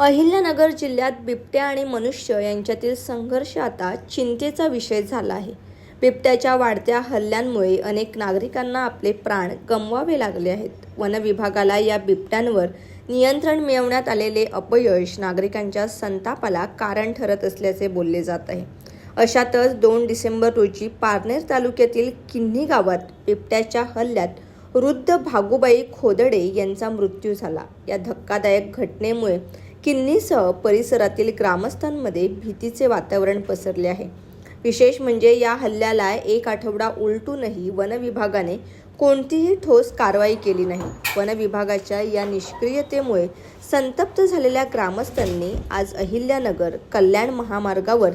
अहिल्यानगर जिल्ह्यात बिबट्या आणि मनुष्य यांच्यातील संघर्ष आता चिंतेचा विषय झाला आहे. बिबट्याच्या वाढत्या हल्ल्यांमुळे अनेक नागरिकांना आपले प्राण गमवावे लागले आहेत. वन विभागाला या बिबट्यांवर नियंत्रण मिळवण्यात आलेले अपयश नागरिकांच्या संतापाला कारण ठरत असल्याचे बोलले जात आहे. अशातच दोन डिसेंबर रोजी पारनेर तालुक्यातील किन्ही गावात बिबट्याच्या हल्ल्यात वृद्ध भागुबाई खोदडे यांचा मृत्यू झाला. या धक्कादायक घटनेमुळे किन्नीसह परिसरातील ग्रामस्थांमध्ये भीतीचे वातावरण पसरले आहे. विशेष म्हणजे या हल्ल्याला एक आठवडा उलटूनही वनविभागाने कोणतीही ठोस कारवाई केली नाही. वनविभागाच्या या निष्क्रियतेमुळे संतप्त झालेल्या ग्रामस्थांनी आज अहिल्यानगर कल्याण महामार्गावर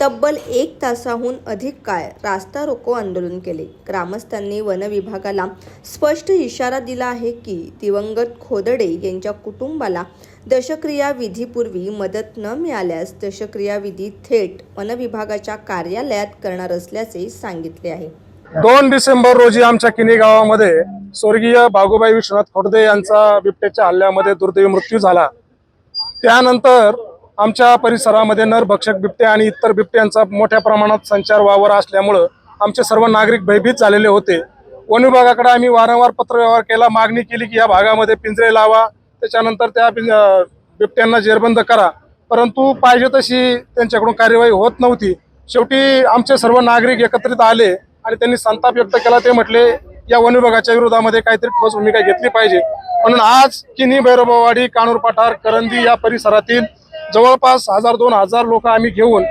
तब्बल एक तासाहून अधिक काळ रास्ता रोको आंदोलन केले. ग्रामस्थांनी वन विभागाला स्पष्ट इशारा दिला आहे की दिवंगत खोदडे यांच्या कुटुंबाला दशक्रिया विधीपूर्वी मदत न मिळाल्यास दशक्रिया विधी थेट वन विभागाच्या कार्यालयात करणार असल्याचे सांगितले आहे. दोन डिसेंबर रोजी आमच्या किनी गावामध्ये स्वर्गीय बागुबाई विश्वनाथ खोडदे यांचा बिबट्याच्या हल्ल्यामध्ये दुर्दैवी मृत्यू झाला. त्यानंतर आमच्या परिसरामध्ये नरभक्षक बिबटे आणि इतर बिबट्यांचा मोठ्या प्रमाणात संचार वावर असल्यामुळं आमचे सर्व नागरिक भयभीत झालेले होते. वन विभागाकडे आम्ही वारंवार पत्रव्यवहार केला मागणी केली की या भागामध्ये पिंजरे लावा त्याच्यानंतर त्या बिबट्यांना जेरबंद करा. परंतु पाहिजे तशी त्यांच्याकडून कार्यवाही होत नव्हती. शेवटी आमचे सर्व नागरिक एकत्रित आले आणि त्यांनी संताप व्यक्त केला. ते म्हटले या वन विभागाच्या विरोधामध्ये काहीतरी ठोस भूमिका घेतली पाहिजे. म्हणून आज किनी भैरववाडी कानूर पठार करंदी या परिसरातील जवळपास हजार दोन हजार लोक आम्ही घेऊन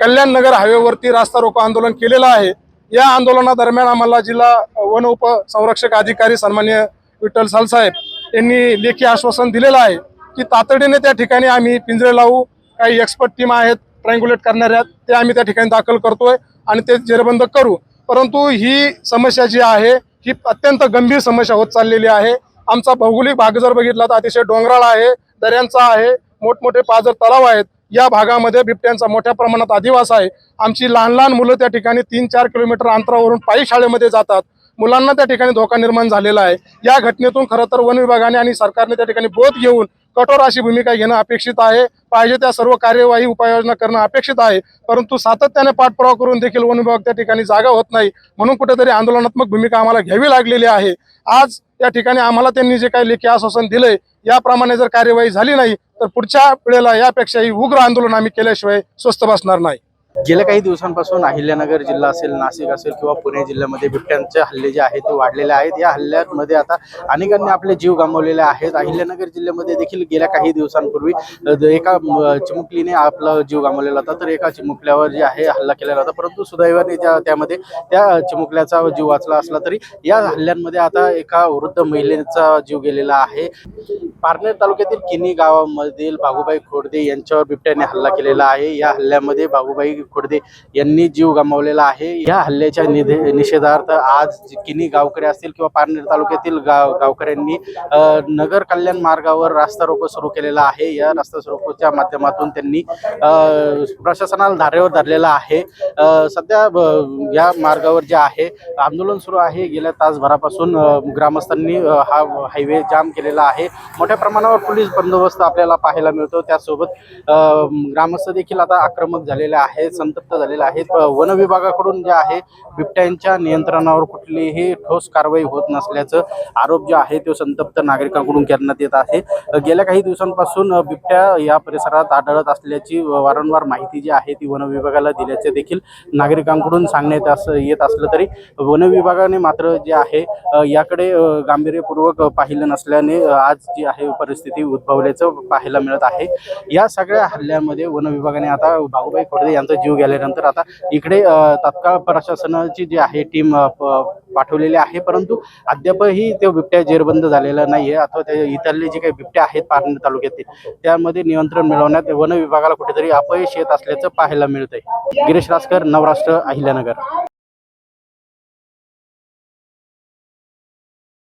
कल्याण नगर हायवेवरती रास्ता रोको आंदोलन केलेलं आहे. या आंदोलनादरम्यान आम्हाला जिल्हा वन उपसंरक्षक अधिकारी सन्मान्य विठ्ठल सालसाहेब यांनी लेखी आश्वासन दिलेलं आहे की तातडीने त्या ठिकाणी आम्ही पिंजरे लावू काही एक्सपर्ट टीम आहेत ट्रँग्युलेट करणाऱ्या ते आम्ही त्या ठिकाणी दाखल करतोय आणि ते जेरबंद करू. परंतु ही समस्या जी आहे ही अत्यंत गंभीर समस्या होत चाललेली आहे. आमचा भौगोलिक भाग जर बघितला तर अतिशय डोंगराळ आहे दऱ्यांचा आहे मोठमोठे पाझर तलाव आहेत. या भागामध्ये बिबट्यांचा मोठ्या प्रमाणात अधिवास आहे. आमची लहान लहान मुलं त्या ठिकाणी तीन चार किलोमीटर अंतरावरून पायी शाळेमध्ये जातात. मुलांना त्या ठिकाणी धोका निर्माण झालेला आहे. या घटनेतून खरं तर वन विभागाने आणि सरकारने त्या ठिकाणी बोध घेऊन कठोर अशी भूमिका घेणं अपेक्षित आहे. पाहिजे त्या सर्व कार्यवाही उपाययोजना करणं अपेक्षित आहे. परंतु सातत्याने पाठपुरावा करून देखील वन विभाग त्या ठिकाणी जागा होत नाही. म्हणून कुठेतरी आंदोलनात्मक भूमिका आम्हाला घ्यावी लागलेली आहे. आज या ठिकाणी आम्हाला त्यांनी जे काही लेखी आश्वासन दिलंय याप्रमाणे जर कार्यवाही झाली नाही तर पुढच्या वेळेला यापेक्षाही उग्र आंदोलन आम्ही केल्याशिवाय स्वस्त बसणार नाही. गेल्या काही दिवसांपासून अहिल्यानगर जिल्हा असेल नाशिक असेल किंवा पुणे जिल्ह्यामध्ये बिबट्यांचे हल्ले जे आहेत ते वाढलेले आहेत. या हल्ल्यांमध्ये आता अनेकांनी आपले जीव गमावलेले आहेत. अहिल्यानगर जिल्ह्यामध्ये देखील गेल्या काही दिवसांपूर्वी एका चिमुकलीने आपला जीव गमावलेला होता. तर एका चिमुकल्यावर जे आहे हल्ला केलेला होता. परंतु सुदैवाने त्या त्यामध्ये त्या चिमुकल्याचा जीव वाचला असला तरी या हल्ल्यांमध्ये आता एका वृद्ध महिलेचा जीव गेलेला आहे. पारनेर तालुक्यातील किनी गावामधील बाबूबाई खोडदे यांच्यावर बिबट्याने हल्ला केलेला आहे. या हल्ल्यामध्ये बाबूबाई खुर्दे यांनी जीव गमावलेला आहे. या हल्ल्याच्या निधे निषेधार्थ आज किनी गावकरी असतील किंवा पारनेर तालुक्यातील गाव गावकऱ्यांनी नगर कल्याण मार्गावर रास्ता रोको सुरू केलेला आहे. या रस्ता रोकोच्या माध्यमातून त्यांनी प्रशासनाला धारेवर धरलेला आहे. सध्या या मार्गावर जे आहे आंदोलन सुरू आहे. गेल्या तासभरापासून ग्रामस्थांनी हा हायवे जाम केलेला आहे. मोठ्या प्रमाणावर पोलीस बंदोबस्त आपल्याला पाहायला मिळतो. त्यासोबत ग्रामस्थ देखील आता आक्रमक झालेले संतप्त झालेले आहेत. वन विभागाकडून जे आहे बिबट्यांच्या नियंत्रणावर कुठलीही ठोस कारवाई होत नसल्याचं आरोप जो आहे तो संतप्त नागरिकांकडून करण्यात येत आहे. गेल्या काही दिवसांपासून बिबट्या या परिसरात आढळत असल्याची वारंवार माहिती जी आहे ती वन विभागाला दिल्याचे देखील नागरिकांकडून सांगण्यात असं येत असलं तरी वन विभागाने मात्र जे आहे याकडे गांभीर्यपूर्वक पाहिलं नसल्याने आज जी आहे परिस्थिती उद्भवल्याचं पाहायला मिळत आहे. या सगळ्या हल्ल्यामध्ये वन विभागाने आता भाऊबाई खोडदे यांचं जीव गेल्यानंतर आता इकडे तत्काळ तात्काळ प्रशासनाची जी आहे टीम पाठवलेली आहे. परंतु अद्यापही त्या बिबट्या जेरबंद झालेला नाहीये अथवा त्या इतरले जे काही बिबट्या आहेत पारनेर तालुक्यातील त्यामध्ये नियंत्रण मिळवण्यात वन विभागाला कुठेतरी अपयश येत असल्याचं पाहायला मिळतंय. गिरीश रासकर नवराष्ट्र अहिल्यानगर.